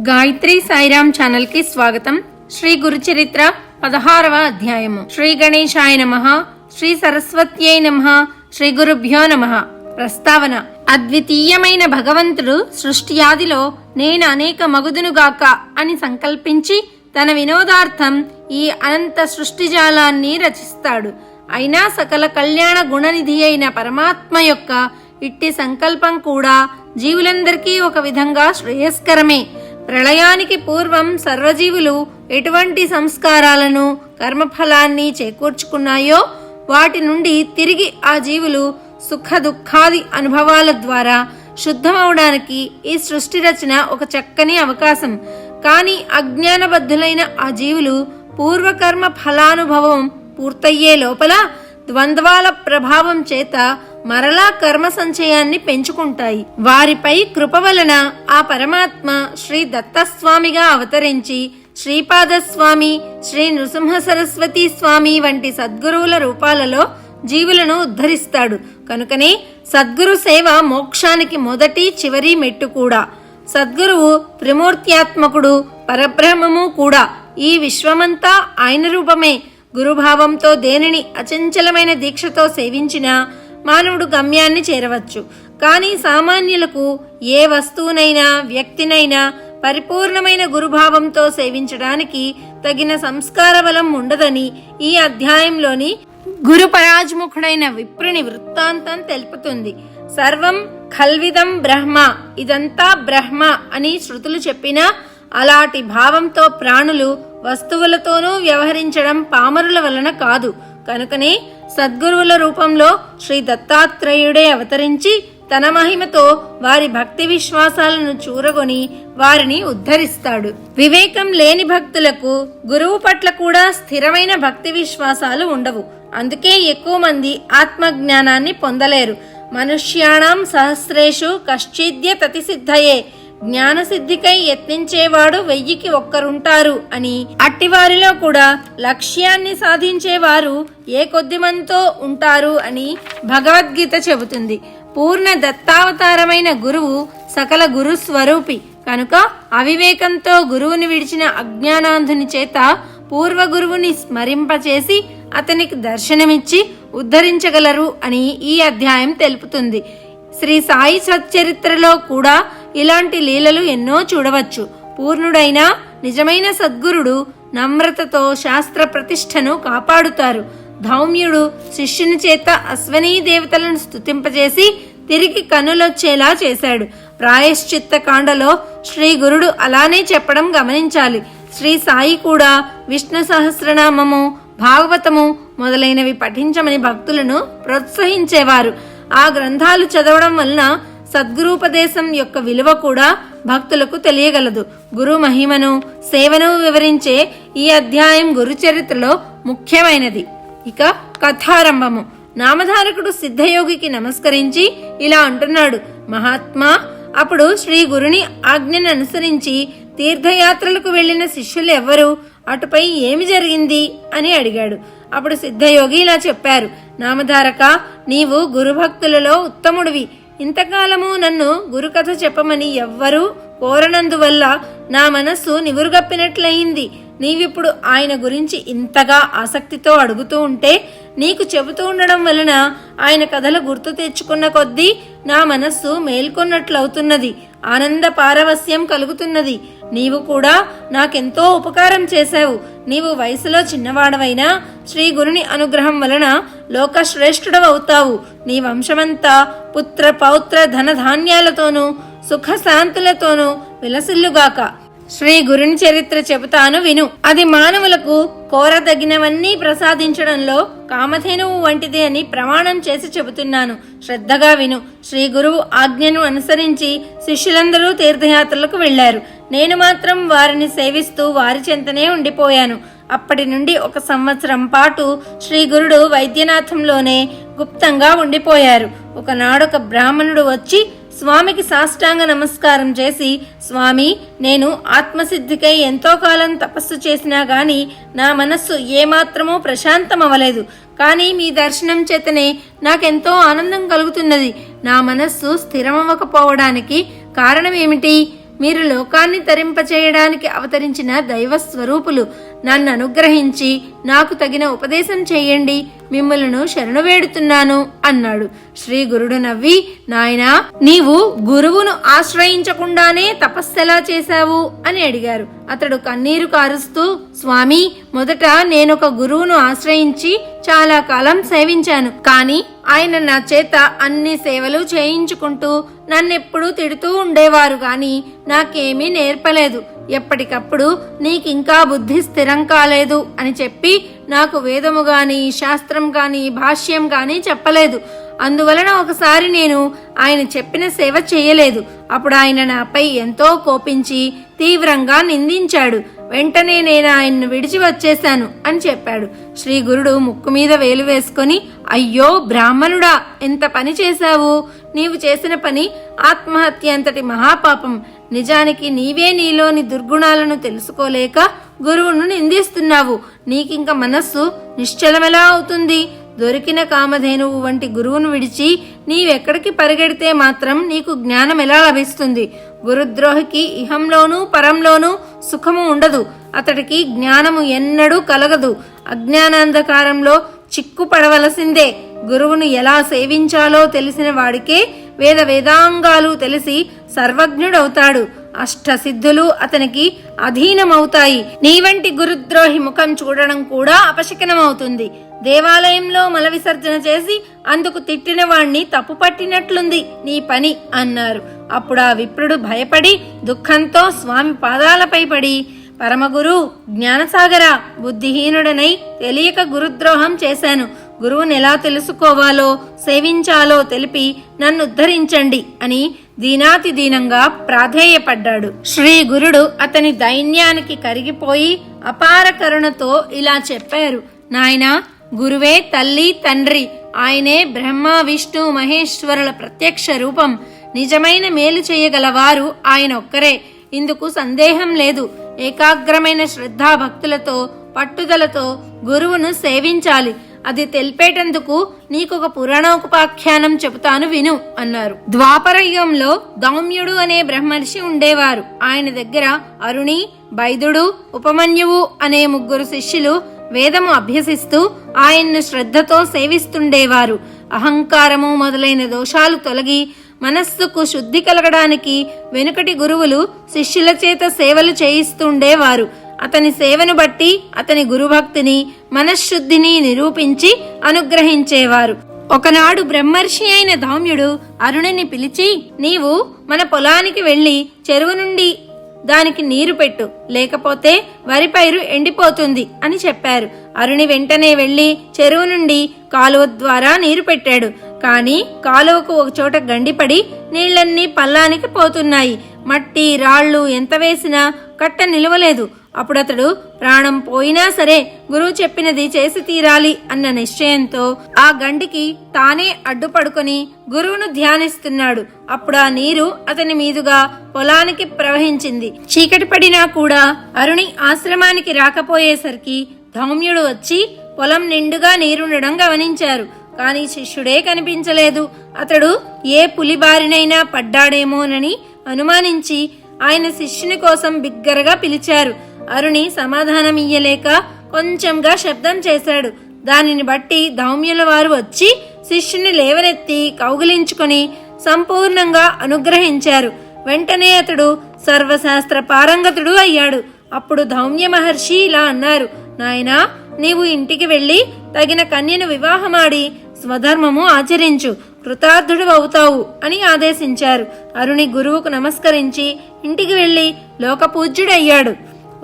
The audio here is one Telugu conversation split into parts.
గాయత్రి సాయిరామ్ ఛానల్కి స్వాగతం. శ్రీ గురుచరిత్ర పదహారవ అధ్యాయము. శ్రీ గణేశాయ నమ శ్రీ సరస్వత్యై నమ శ్రీ గురుభ్యో నమ. ప్రస్తావన. అద్వితీయమైన భగవంతుడు సృష్టి ఆదిలో నేను అనేక మగుదునుగాక అని సంకల్పించి తన వినోదార్థం ఈ అనంత సృష్టిజాలాన్ని రచిస్తాడు. అయినా సకల కళ్యాణ గుణనిధి అయిన పరమాత్మ యొక్క ఇట్టి సంకల్పం కూడా జీవులందరికీ ఒక విధంగా శ్రేయస్కరమే. ప్రళయానికి పూర్వం సర్వజీవులు ఎటువంటి సంస్కారాలను కర్మఫలాన్ని చేకూర్చుకున్నాయో వాటి నుండి తిరిగి ఆ జీవులు సుఖ దుఃఖాది అనుభవాల ద్వారా శుద్ధమవడానికి ఈ సృష్టి రచన ఒక చక్కని అవకాశం. కానీ అజ్ఞానబద్ధులైన ఆ జీవులు పూర్వకర్మ ఫలానుభవం పూర్తయ్యే లోపల ద్వంద్వాల ప్రభావం చేత మరలా కర్మ సంచయాన్ని పెంచుకుంటాయి. వారిపై కృప వలన ఆ పరమాత్మ శ్రీ దత్తస్వామిగా అవతరించి శ్రీపాదస్వామి శ్రీ నృసింహ సరస్వతి స్వామి వంటి సద్గురువుల రూపాలలో జీవులను ఉద్ధరిస్తాడు. కనుకనే సద్గురు సేవ మోక్షానికి మొదటి చివరి మెట్టు కూడా. సద్గురువు త్రిమూర్త్యాత్మకుడు పరబ్రహ్మము కూడా. ఈ విశ్వమంతా ఆయన రూపమే. గురుభావంతో దేనిని అచంచలమైన దీక్షతో సేవించినా మానవుడు గమ్యాన్ని చేరవచ్చు. కానీ సామాన్యులకు ఏ వస్తువునైనా వ్యక్తినైనా పరిపూర్ణమైన గురుభావంతో సేవించడానికి తగిన సంస్కార బలం ఉండదని ఈ అధ్యాయంలోని గురు పరాజ్ముఖుడైన విప్రుని వృత్తాంతం తెలుపుతుంది. సర్వం ఖల్విదం బ్రహ్మ ఇదంతా బ్రహ్మ అని శృతులు చెప్పినా అలాంటి భావంతో ప్రాణులు వస్తువులతోనూ వ్యవహరించడం పామరుల వలన కాదు. కనుకనే సద్గురువుల రూపంలో శ్రీ దత్తాత్రేయుడే అవతరించి తన మహిమతో వారి భక్తి విశ్వాసాలను చూరగొని వారిని ఉద్ధరిస్తాడు. వివేకం లేని భక్తులకు గురువు పట్ల కూడా స్థిరమైన భక్తి విశ్వాసాలు ఉండవు. అందుకే ఎక్కువ మంది ఆత్మజ్ఞానాన్ని పొందలేరు. మనుష్యాణం సహస్రేషు కశ్చిద్య ప్రతిసిద్ధయే జ్ఞానసిద్ధికై యత్నించేవాడు వెయ్యికి ఒక్కరుంటారు అని అట్టివారిలో కూడా లక్ష్యాన్ని సాధించేవారు ఏ కొద్దిమంతో ఉంటారు అని భగవద్గీత చెబుతుంది. పూర్ణ దత్తావతారమైన గురువు సకల గురు స్వరూపి కనుక అవివేకంతో గురువుని విడిచిన అజ్ఞానాంధుని చేత పూర్వ గురువుని స్మరింపచేసి అతనికి దర్శనమిచ్చి ఉద్ధరించగలరు అని ఈ అధ్యాయం తెలుపుతుంది. శ్రీ సాయి సచ్చరిత్రలో కూడా ఇలాంటి లీలలు ఎన్నో చూడవచ్చు. పూర్ణుడైన నిజమైన సద్గురుడు నమ్రతతో శాస్త్ర ప్రతిష్టను కాపాడుతారు. ధౌమ్యుడు శిష్యుని చేత అశ్వనీ దేవతలను స్తుతింపజేసి తిరిగి కన్నులొచ్చేలా చేశాడు. ప్రాయశ్చిత్త కాండలో శ్రీ గురుడు అలానే చెప్పడం గమనించాలి. శ్రీ సాయి కూడా విష్ణు సహస్రనామము భాగవతము మొదలైనవి పఠించమని భక్తులను ప్రోత్సహించేవారు. ఆ గ్రంథాలు చదవడం వలన సద్గురూపదేశం యొక్క విలువ కూడా భక్తులకు తెలియగలదు. గురు మహిమను సేవను వివరించే ఈ అధ్యాయం గురు చరిత్రలో ముఖ్యమైనది. ఇక కథారంభము. నామధారకుడు సిద్ధయోగికి నమస్కరించి ఇలా అంటున్నాడు మహాత్మా అప్పుడు శ్రీ గురుని ఆజ్ఞను అనుసరించి తీర్థయాత్రలకు వెళ్ళిన శిష్యులు ఎవ్వరు? అటుపై ఏమి జరిగింది? అని అడిగాడు. అప్పుడు సిద్ధయోగి ఇలా చెప్పారు నామధారక నీవు గురుభక్తులలో ఉత్తముడివి. ఇంతకాలము నన్ను గురుకథ చెప్పమని ఎవ్వరూ కోరనందువల్ల నా మనస్సు నివురుగప్పినట్లయింది. నీవిప్పుడు ఆయన గురించి ఇంతగా ఆసక్తితో అడుగుతూ ఉంటే నీకు చెబుతూ ఉండడం వలన ఆయన కథలు గుర్తు తెచ్చుకున్న కొద్దీ నా మనస్సు మేల్కొన్నట్లవుతున్నది. ఆనంద పారవస్యం కలుగుతున్నది. నీవు కూడా నాకెంతో ఉపకారం చేశావు. నీవు వయసులో చిన్నవాడవైనా శ్రీ గురుని అనుగ్రహం వలన లోకశ్రేష్ఠుడవవుతావు. నీ వంశమంతా పుత్ర పౌత్ర ధనధాన్యాలతోనూ సుఖశాంతులతోనూ విలసిల్లుగాక. శ్రీ గురుని చరిత్ర చెబుతాను విను. అది మానవులకు కోరదగినవన్నీ ప్రసాదించడంలో కామధేనువు వంటిది అని ప్రమాణం చేసి చెబుతున్నాను. శ్రద్ధగా విను. శ్రీ గురువు ఆజ్ఞను అనుసరించి శిష్యులందరూ తీర్థయాత్రలకు వెళ్ళారు నేను మాత్రం వారిని సేవిస్తూ వారి చెంతనే ఉండిపోయాను. అప్పటి నుండి ఒక సంవత్సరం పాటు శ్రీ గురుడు వైద్యనాథంలోనే గుప్తంగా ఉండిపోయారు. ఒకనాడొక బ్రాహ్మణుడు వచ్చి స్వామికి సాష్టాంగ నమస్కారం చేసి స్వామి నేను ఆత్మసిద్ధికై ఎంతో కాలం తపస్సు చేసినా గాని నా మనస్సు ఏమాత్రమూ ప్రశాంతమవ్వలేదు. కానీ మీ దర్శనం చేతనే నాకెంతో ఆనందం కలుగుతున్నది. నా మనస్సు స్థిరమవ్వకపోవడానికి కారణం ఏమిటి? మీరు లోకాన్ని తరింపచేయడానికి అవతరించిన దైవ స్వరూపులు నన్ను అనుగ్రహించి నాకు తగిన ఉపదేశం చేయండి. మిమ్మలను శరణు వేడుతున్నాను అన్నాడు. శ్రీ గురుడు నవ్వి నాయనా నీవు గురువును ఆశ్రయించకుండానే తపస్సెలా చేశావు? అని అడిగారు. అతడు కన్నీరు కారుస్తూ స్వామి మొదట నేనొక గురువును ఆశ్రయించి చాలా కాలం సేవించాను. కానీ ఆయన నా చేత అన్ని సేవలు చేయించుకుంటూ నన్నెప్పుడూ తిడుతూ ఉండేవారు గాని నాకేమీ నేర్పలేదు. ఎప్పటికప్పుడు నీకింకా బుద్ధి స్థిరం కాలేదు అని చెప్పి నాకు వేదము గాని శాస్త్రం గాని భాష్యం గాని చెప్పలేదు. అందువలన ఒకసారి నేను ఆయన చెప్పిన సేవ చేయలేదు. అప్పుడు ఆయన నాపై ఎంతో కోపించి తీవ్రంగా నిందించాడు. వెంటనే నేను ఆయన్ను విడిచి వచ్చేశాను అని చెప్పాడు. శ్రీ గురుడు ముక్కు మీద వేలు వేసుకొని అయ్యో బ్రాహ్మణుడా ఎంత పని చేశావు? నీవు చేసిన పని ఆత్మహత్య అంతటి మహాపాపం. నిజానికి నీవే నీలోని దుర్గుణాలను తెలుసుకోలేక గురువును నిందిస్తున్నావు. నీకింక మనస్సు నిశ్చలమెలా అవుతుంది. దొరికిన కామధేనువు వంటి గురువును విడిచి నీవెక్కడికి పరిగెడితే మాత్రం నీకు జ్ఞానం ఎలా లభిస్తుంది? గురుద్రోహికి ఇహంలోనూ పరంలోనూ సుఖము ఉండదు. అతడికి జ్ఞానము ఎన్నడూ కలగదు. అజ్ఞానాంధకారంలో చిక్కుపడవలసిందే. గురువును ఎలా సేవించాలో తెలిసిన వాడికే వేద వేదాంగాలు తెలిసి సర్వజ్ఞుడవుతాడు. అష్టసిద్ధులు అతనికి అధీనమవుతాయి. నీ వంటి గురుద్రోహి ముఖం చూడడం కూడా అపశకనమవుతుంది. దేవాలయంలో మల విసర్జన చేసి అందుకు తిట్టిన వాణ్ణి తప్పు పట్టినట్లుంది. నీ పని అన్నారు. అప్పుడు ఆ విప్రుడు భయపడి దుఃఖంతో స్వామి పాదాలపై పడి పరమగురు జ్ఞానసాగర బుద్ధిహీనుడనై తెలియక గురుద్రోహం చేశాను. గురువుని ఎలా తెలుసుకోవాలో సేవించాలో తెలిపి నన్ను ఉద్ధరించండి అని దీనాతి దీనంగా ప్రాధేయపడ్డాడు. శ్రీ గురుడు అతని దైన్యానికి కరిగిపోయి అపార కరుణతో ఇలా చెప్పారు. నాయనా గురువే తల్లి తండ్రి ఆయనే బ్రహ్మ విష్ణు మహేశ్వరుల ప్రత్యక్ష రూపం. నిజమైన మేలు చేయగలవారు ఆయన ఒక్కరే ఇందుకు సందేహం లేదు. ఏకాగ్రమైన శ్రద్ధా భక్తులతో పట్టుదలతో గురువును సేవించాలి. అది తెలిపేటందుకు నీకొక పురాణోపాఖ్యానం చెబుతాను విను అన్నారు. ద్వాపర యుగంలో దౌమ్యుడు అనే బ్రహ్మర్షి ఉండేవారు. ఆయన దగ్గర అరుణి బైదుడు ఉపమన్యువు అనే ముగ్గురు శిష్యులు వేదము అభ్యసిస్తూ ఆయన్ను శ్రద్ధతో సేవిస్తుండేవారు. అహంకారము మొదలైన దోషాలు తొలగి మనస్సుకు శుద్ధి కలగడానికి వెనుకటి గురువులు శిష్యుల చేత సేవలు చేయిస్తుండేవారు. అతని సేవను బట్టి అతని గురుభక్తిని మనశ్శుద్ధిని నిరూపించి అనుగ్రహించేవారు. ఒకనాడు బ్రహ్మర్షి అయిన ధౌమ్యుడు అరుణిని పిలిచి నీవు మన పొలానికి వెళ్ళి చెరువు నుండి దానికి నీరు పెట్టు లేకపోతే వరి పైరు ఎండిపోతుంది అని చెప్పారు. అరుణి వెంటనే వెళ్ళి చెరువు నుండి కాలువ ద్వారా నీరు పెట్టాడు. కానీ కాలువకు ఒక చోట గండిపడి నీళ్ళన్నీ పల్లానికి పోతున్నాయి. మట్టి రాళ్ళు ఎంత వేసినా కట్ట నిలవలేదు. అప్పుడతడు ప్రాణం పోయినా సరే గురువు చెప్పినది చేసి తీరాలి అన్న నిశ్చయంతో ఆ గండికి తానే అడ్డుపడుకొని గురువును ధ్యానిస్తున్నాడు. అప్పుడు ఆ నీరు అతని మీదుగా పొలానికి ప్రవహించింది. చీకటి పడినా కూడా అరుణి ఆశ్రమానికి రాకపోయేసరికి ధౌమ్యుడు వచ్చి పొలం నిండుగా నీరుండడం గమనించారు. కానీ శిష్యుడే కనిపించలేదు. అతడు ఏ పులి బారినైనా పడ్డాడేమోనని అనుమానించి ఆయన శిష్యుని కోసం బిగ్గరగా పిలిచారు. అరుణి సమాధానమియ్యలేక కొంచెంగా శబ్దం చేశాడు. దానిని బట్టి దౌమ్యుల వారు వచ్చి శిష్యుని లేవనెత్తి కౌగిలించుకొని సంపూర్ణంగా అనుగ్రహించారు. వెంటనే అతడు సర్వశాస్త్ర పారంగతుడు అయ్యాడు. అప్పుడు ధౌమ్య మహర్షి ఇలా అన్నారు నాయనా నీవు ఇంటికి వెళ్ళి తగిన కన్యను వివాహమాడి స్వధర్మము ఆచరించు కృతార్థుడు అవుతావు అని ఆదేశించారు. అరుణి గురువుకు నమస్కరించి ఇంటికి వెళ్ళి లోకపూజ్యుడయ్యాడు.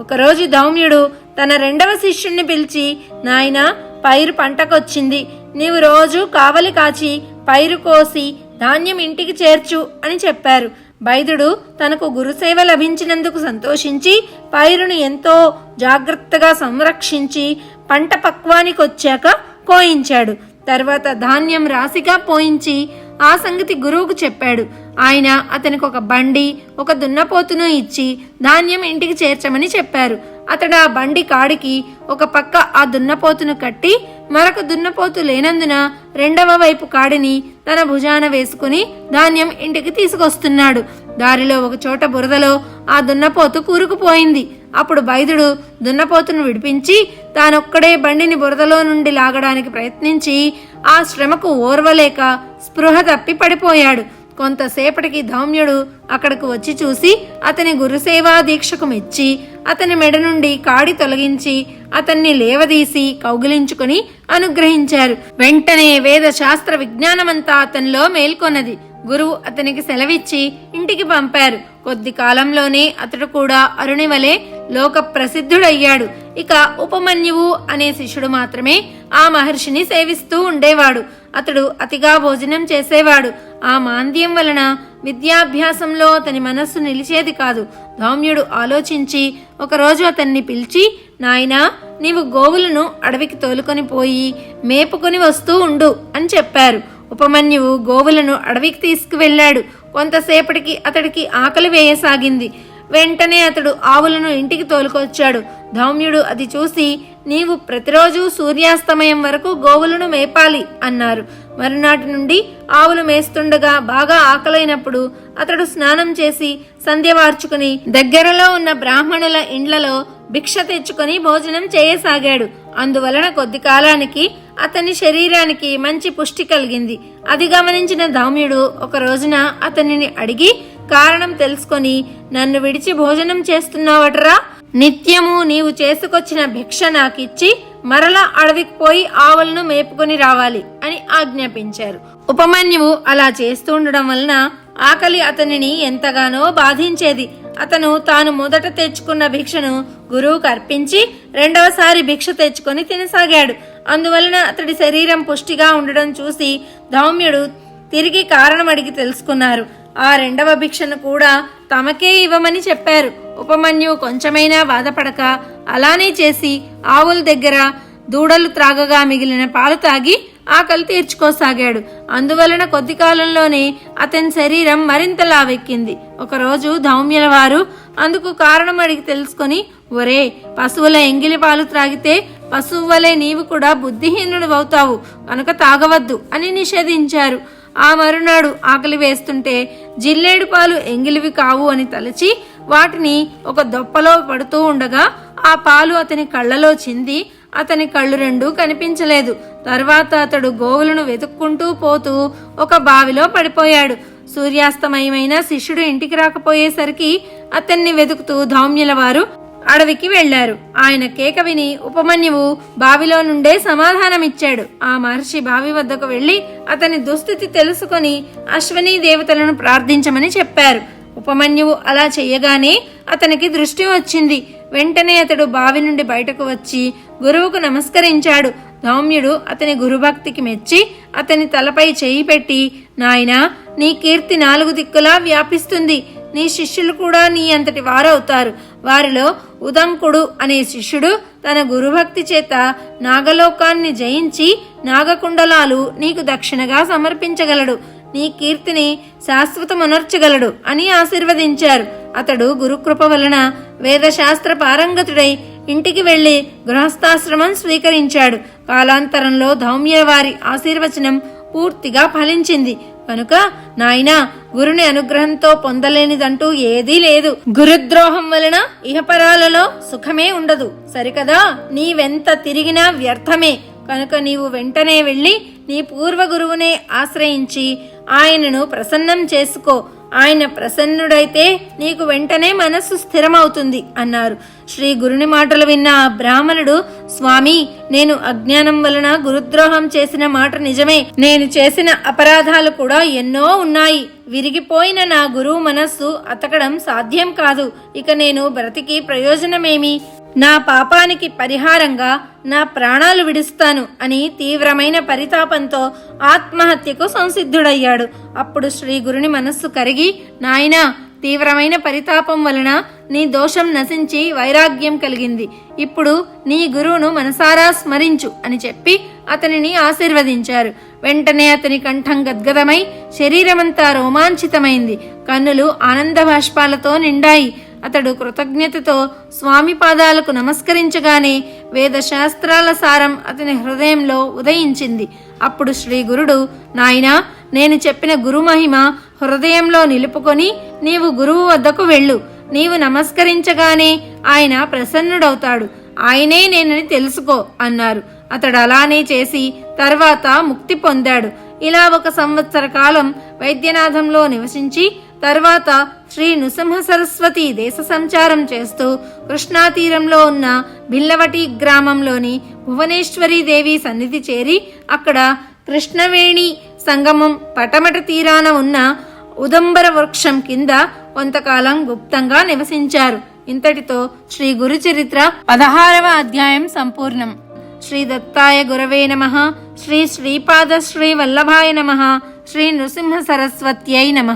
ఒకరోజు ధౌమ్యుడు తన రెండవ శిష్యుణ్ణి పిలిచి నాయనా పైరు పంటకొచ్చింది. నీవు రోజు కావలి కాచి పైరు కోసి ధాన్యం ఇంటికి చేర్చు అని చెప్పారు. బైదుడు తనకు గురుసేవ లభించినందుకు సంతోషించి పైరును ఎంతో జాగ్రత్తగా సంరక్షించి పంట పక్వానికొచ్చాక కోయించాడు. తర్వాత ధాన్యం రాశిగా పోయించి ఆ సంగతి గురువుకు చెప్పాడు. ఆయన అతనికి ఒక బండి ఒక దున్నపోతును ఇచ్చి ధాన్యం ఇంటికి చేర్చమని చెప్పారు. అతడు ఆ బండి కాడికి ఒక పక్క ఆ దున్నపోతును కట్టి మరొక దున్నపోతు లేనందున రెండవ వైపు కాడిని తన భుజాన వేసుకుని ధాన్యం ఇంటికి తీసుకొస్తున్నాడు. దారిలో ఒక చోట బురదలో ఆ దున్నపోతు కూరుకుపోయింది. అప్పుడు బైదుడు దున్నపోతును విడిపించి తానొక్కడే బండిని బురదలో నుండి లాగడానికి ప్రయత్నించి ఆ శ్రమకు ఓర్వలేక స్పృహ తప్పి పడిపోయాడు. కొంతసేపటికి ధౌమ్యుడు అక్కడకు వచ్చి చూసి అతని గురుసేవా దీక్షకు మెచ్చి అతని మెడ నుండి కాడి తొలగించి అతన్ని లేవదీసి కౌగిలించుకుని అనుగ్రహించారు. వెంటనే వేద శాస్త్ర విజ్ఞానమంతా అతనిలో మేల్కొన్నది. గురువు అతనికి సెలవిచ్చి ఇంటికి పంపారు. కొద్ది కాలంలోనే అతడు కూడా అరుణివలే లోక ప్రసిద్ధుడయ్యాడు ఇక ఉపమన్యువు అనే శిష్యుడు మాత్రమే ఆ మహర్షిని సేవిస్తూ ఉండేవాడు. అతడు అతిగా భోజనం చేసేవాడు. ఆ మాంద్యం వలన విద్యాభ్యాసంలో అతని మనస్సు నిలిచేది కాదు. ధౌమ్యుడు ఆలోచించి ఒకరోజు అతన్ని పిలిచి నాయనా నీవు గోవులను అడవికి తోలుకొని పోయి మేపుకొని వస్తూ ఉండు అని చెప్పారు. ఉపమన్యువు గోవులను అడవికి తీసుకువెళ్ళాడు. కొంతసేపటికి అతడికి ఆకలి వేయసాగింది. వెంటనే అతడు ఆవులను ఇంటికి తోలుకొచ్చాడు. ధౌమ్యుడు అది చూసి నీవు ప్రతిరోజు సూర్యాస్తమయం వరకు గోవులను మేపాలి అన్నారు. మరునాటి నుండి ఆవులు మేస్తుండగా బాగా ఆకలైనప్పుడు అతడు స్నానం చేసి సంధ్య వార్చుకుని దగ్గరలో ఉన్న బ్రాహ్మణుల ఇండ్లలో భిక్ష తెచ్చుకొని భోజనం చేయసాగాడు. అందువలన కొద్ది కాలానికి అతని శరీరానికి మంచి పుష్టి కలిగింది. అది గమనించిన ధౌమ్యుడు ఒక రోజున అతనిని అడిగి కారణం తెలుసుకొని నన్ను విడిచి భోజనం చేస్తున్నావటరా? నిత్యము నీవు చేసుకొచ్చిన భిక్ష నాకిచ్చి మరలా అడవికి పోయి ఆవులను మేపుకొని రావాలి అని ఆజ్ఞాపించారు. ఉపమన్యువు అలా చేస్తూ ఉండడం వలన ఆకలి అతనిని ఎంతగానో బాధించేది. అతను తాను మొదట తెచ్చుకున్న భిక్షను గురువుకు అర్పించి రెండవసారి భిక్ష తెచ్చుకొని తినసాగాడు. అందువలన అతడి శరీరం పుష్టిగా ఉండడం చూసి ధౌమ్యుడు తిరిగి కారణం అడిగి తెలుసుకున్నారు. ఆ రెండవ భిక్షను కూడా తమకే ఇవ్వమని చెప్పారు. ఉపమన్యు కొంచెమైనా బాధపడక అలానే చేసి ఆవుల దగ్గర దూడలు త్రాగగా మిగిలిన పాలు తాగి ఆకలి తీర్చుకోసాగాడు. అందువలన కొద్ది కాలంలోనే అతని శరీరం మరింత లావెక్కింది. ఒకరోజు ధౌమ్యుల వారు అందుకు కారణం అడిగి తెలుసుకొని ఒరే పశువుల ఎంగిలి పాలు త్రాగితే పశువు వలె నీవు కూడా బుద్ధిహీనుడు అవుతావు. కనుక తాగవద్దు అని నిషేధించారు. ఆ మరునాడు ఆకలి వేస్తుంటే జిల్లేడు పాలు ఎంగిలివి కావు అని తలచి వాటిని ఒక దొప్పలో పడుతూ ఉండగా ఆ పాలు అతని కళ్ళలో చింది అతని కళ్ళు రెండు కనిపించలేదు. తర్వాత అతడు గోవులను వెతుక్కుంటూ పోతూ ఒక బావిలో పడిపోయాడు. సూర్యాస్తమయమైన శిష్యుడు ఇంటికి రాకపోయేసరికి అతన్ని వెతుకుతూ ధౌమ్యుల వారు అడవికి వెళ్ళారు ఆయన కేక విని ఉపమన్యువు బావిలో నుండే సమాధానమిచ్చాడు. ఆ మహర్షి బావి వద్దకు వెళ్ళి అతని దుస్థితి తెలుసుకొని అశ్వనీ దేవతలను ప్రార్థించమని చెప్పారు. ఉపమన్యువు అలా చెయ్యగానే అతనికి దృష్టి వచ్చింది. వెంటనే అతడు బావి నుండి బయటకు వచ్చి గురువుకు నమస్కరించాడు. ధౌమ్యుడు అతని గురుభక్తికి మెచ్చి అతని తలపై చేయి పెట్టి నాయనా నీ కీర్తి నాలుగు దిక్కులా వ్యాపిస్తుంది. నీ శిష్యులు కూడా నీ అంతటి వారవుతారు. వారిలో ఉదంకుడు అనే శిష్యుడు తన గురుభక్తి చేత నాగలోకాన్ని జయించి నాగకుండలాలు నీకు దక్షిణగా సమర్పించగలడు. నీ కీర్తిని శాశ్వతమనర్చగలడు అని ఆశీర్వదించారు. అతడు గురుకృప వలన వేదశాస్త్ర పారంగతుడై ఇంటికి వెళ్ళి గృహస్థాశ్రమం స్వీకరించాడు. కాలాంతరంలో ధౌమ్యవారి ఆశీర్వచనం పూర్తిగా ఫలించింది. కనుక నాయనా గురుని అనుగ్రహంతో పొందలేనిదంటూ ఏదీ లేదు. గురుద్రోహం వలన ఇహపరాలలో సుఖమే ఉండదు. సరికదా? నీవెంత తిరిగినా వ్యర్థమే. కనుక నీవు వెంటనే వెళ్ళి నీ పూర్వ గురువునే ఆశ్రయించి ఆయనను ప్రసన్నం చేసుకో. ఆయన ప్రసన్నుడైతే నీకు వెంటనే మనస్సు స్థిరమవుతుంది అన్నారు. శ్రీ గురుని మాటలు విన్న ఆ బ్రాహ్మణుడు స్వామి నేను అజ్ఞానం వలన గురుద్రోహం చేసిన మాట నిజమే. నేను చేసిన అపరాధాలు కూడా ఎన్నో ఉన్నాయి. విరిగిపోయిన నా గురువు మనస్సు అతకడం సాధ్యం కాదు. ఇక నేను బ్రతికి ప్రయోజనమేమి? నా పాపానికి పరిహారంగా నా ప్రాణాలు విడుస్తాను అని తీవ్రమైన పరితాపంతో ఆత్మహత్యకు సంసిద్ధుడయ్యాడు. అప్పుడు శ్రీ గురుని మనస్సు కరిగి నాయనా తీవ్రమైన పరితాపం వలన నీ దోషం నశించి వైరాగ్యం కలిగింది. ఇప్పుడు నీ గురువును మనసారా స్మరించు అని చెప్పి అతనిని ఆశీర్వదించారు. వెంటనే అతని కంఠం గద్గదమై శరీరమంతా రోమాంచితమైంది. కన్నులు ఆనంద బాష్పాలతో నిండాయి. అతడు కృతజ్ఞతతో స్వామి పాదాలకు నమస్కరించగానే వేద శాస్త్రాల సారం అతని హృదయంలో ఉదయించింది. అప్పుడు శ్రీ గురుడు నాయనా నేను చెప్పిన గురు మహిమ హృదయంలో నిలుపుకొని నీవు గురువు వద్దకు వెళ్ళు. నీవు నమస్కరించగానే ఆయన ప్రసన్నుడవుతాడు. ఆయనే నేనని తెలుసుకో అన్నారు. అతడు అలానే చేసి తర్వాత ముక్తి పొందాడు. ఇలా ఒక సంవత్సర కాలం వైద్యనాథంలో నివసించి తర్వాత శ్రీ నృసింహ సరస్వతి దేశ సంచారం చేస్తూ కృష్ణా తీరంలో ఉన్న బిల్లవటి గ్రామంలోని భువనేశ్వరి దేవి సన్నిధి చేరి అక్కడ కృష్ణవేణి సంగమం పటమట తీరాన ఉన్న ఉదంబర వృక్షం కింద కొంతకాలం గుప్తంగా నివసించారు. ఇంతటితో శ్రీ గురు చరిత్ర పదహారవ అధ్యాయం సంపూర్ణం. శ్రీ దత్తాయ గురవే నమ. శ్రీ శ్రీపాద శ్రీ వల్లభాయ నమ. శ్రీ నృసింహ సరస్వత్యై నమ.